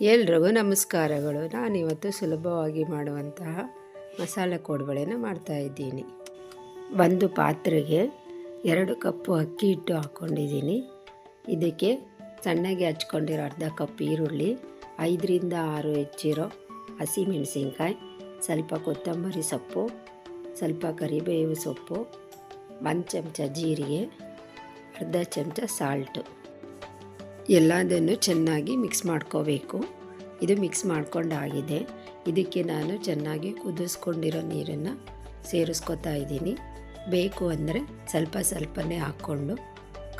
ಎಲ್ರಿಗೂ ನಮಸ್ಕಾರಗಳು. ನಾನಿವತ್ತು ಸುಲಭವಾಗಿ ಮಾಡುವಂತಹ ಮಸಾಲೆ ಕೋಡುಬಳೆನ ಮಾಡ್ತಾಯಿದ್ದೀನಿ ಒಂದು ಪಾತ್ರೆಗೆ ಎರಡು ಕಪ್ಪು ಅಕ್ಕಿ ಹಿಟ್ಟು ಹಾಕ್ಕೊಂಡಿದ್ದೀನಿ ಇದಕ್ಕೆ ಸಣ್ಣಗೆ ಹಚ್ಕೊಂಡಿರೋ ಅರ್ಧ ಕಪ್ ಈರುಳ್ಳಿ, ಐದರಿಂದ ಆರು ಹೆಚ್ಚಿರೋ ಹಸಿಮೆಣಸಿನ್ಕಾಯಿ, ಸ್ವಲ್ಪ ಕೊತ್ತಂಬರಿ ಸೊಪ್ಪು, ಸ್ವಲ್ಪ ಕರಿಬೇವು ಸೊಪ್ಪು, ಒಂದು ಚಮಚ ಜೀರಿಗೆ, ಅರ್ಧ ಚಮಚ ಸಾಲ್ಟು ಎಲ್ಲದನ್ನು ಚೆನ್ನಾಗಿ ಮಿಕ್ಸ್ ಮಾಡ್ಕೋಬೇಕು. ಇದು ಮಿಕ್ಸ್ ಮಾಡ್ಕೊಂಡಾಗಿದೆ. ಇದಕ್ಕೆ ನಾನು ಚೆನ್ನಾಗಿ ಕುದಿಸ್ಕೊಂಡಿರೋ ನೀರನ್ನು ಸೇರಿಸ್ಕೊತಾ ಇದ್ದೀನಿ. ಬೇಕು ಅಂದರೆ ಸ್ವಲ್ಪ ಸ್ವಲ್ಪನೇ ಹಾಕ್ಕೊಂಡು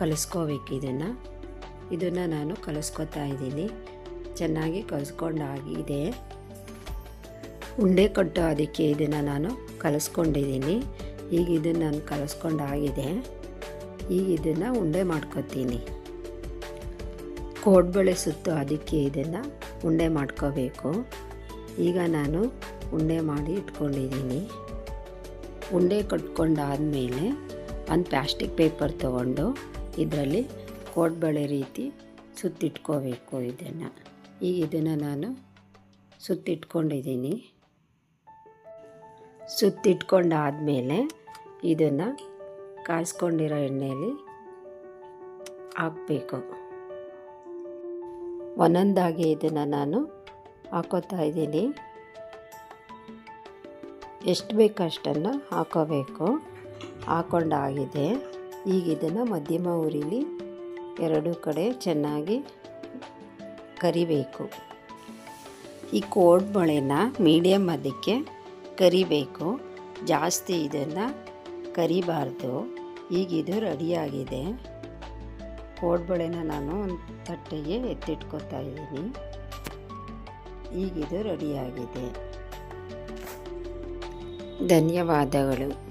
ಕಲಿಸ್ಕೋಬೇಕು ಇದನ್ನು. ಇದನ್ನು ನಾನು ಕಲಿಸ್ಕೊತಾ ಇದ್ದೀನಿ. ಚೆನ್ನಾಗಿ ಕಲಿಸ್ಕೊಂಡಾಗಿದೆ. ಉಂಡೆ ಕೊಟ್ಟು ಅದಕ್ಕೆ ಇದನ್ನು ನಾನು ಕಲಿಸ್ಕೊಂಡಿದ್ದೀನಿ. ಈಗ ಇದನ್ನು ನಾನು ಕಲಿಸ್ಕೊಂಡಾಗಿದೆ. ಈಗ ಇದನ್ನು ಉಂಡೆ ಮಾಡ್ಕೊತೀನಿ. ಕೋಡ್ಬಳೆ ಸುತ್ತು ಅದಕ್ಕೆ ಇದನ್ನು ಉಂಡೆ ಮಾಡ್ಕೋಬೇಕು. ಈಗ ನಾನು ಉಂಡೆ ಮಾಡಿ ಇಟ್ಕೊಂಡಿದ್ದೀನಿ. ಉಂಡೆ ಕಟ್ಕೊಂಡಾದಮೇಲೆ ಒಂದು ಪ್ಲಾಸ್ಟಿಕ್ ಪೇಪರ್ ತೊಗೊಂಡು ಇದರಲ್ಲಿ ಕೋಡ್ಬಳೆ ರೀತಿ ಸುತ್ತಿಟ್ಕೋಬೇಕು ಇದನ್ನು. ಈಗ ಇದನ್ನು ನಾನು ಸುತ್ತಿಟ್ಕೊಂಡಿದ್ದೀನಿ. ಸುತ್ತಿಟ್ಕೊಂಡಾದಮೇಲೆ ಇದನ್ನು ಕಾಯಿಸ್ಕೊಂಡಿರೋ ಎಣ್ಣೆಯಲ್ಲಿ ಹಾಕಬೇಕು. ಒಂದೊಂದಾಗಿ ಇದನ್ನು ನಾನು ಹಾಕೋತಾ ಇದ್ದೀನಿ. ಎಷ್ಟು ಬೇಕು ಅಷ್ಟನ್ನು ಹಾಕೋಬೇಕು. ಹಾಕೊಂಡಾಗಿದೆ. ಈಗ ಇದನ್ನು ಮಧ್ಯಮ ಉರಿಲಿ ಎರಡು ಕಡೆ ಚೆನ್ನಾಗಿ ಕರಿಬೇಕು. ಈ ಕೋಡ್ಬಳೆನ ಮೀಡಿಯಮ್ ಅದಕ್ಕೆ ಕರಿಬೇಕು. ಜಾಸ್ತಿ ಇದನ್ನು ಕರಿಬಾರ್ದು. ಈಗಿದು ರೆಡಿಯಾಗಿದೆ. ಕೋಡ್ಬಳೆನ ನಾನು ಒಂದು ತಟ್ಟೆಗೆ ಎತ್ತಿಟ್ಕೊತಾ ಇದ್ದೀನಿ. ಈಗಿದು ರೆಡಿಯಾಗಿದೆ ಧನ್ಯವಾದಗಳು.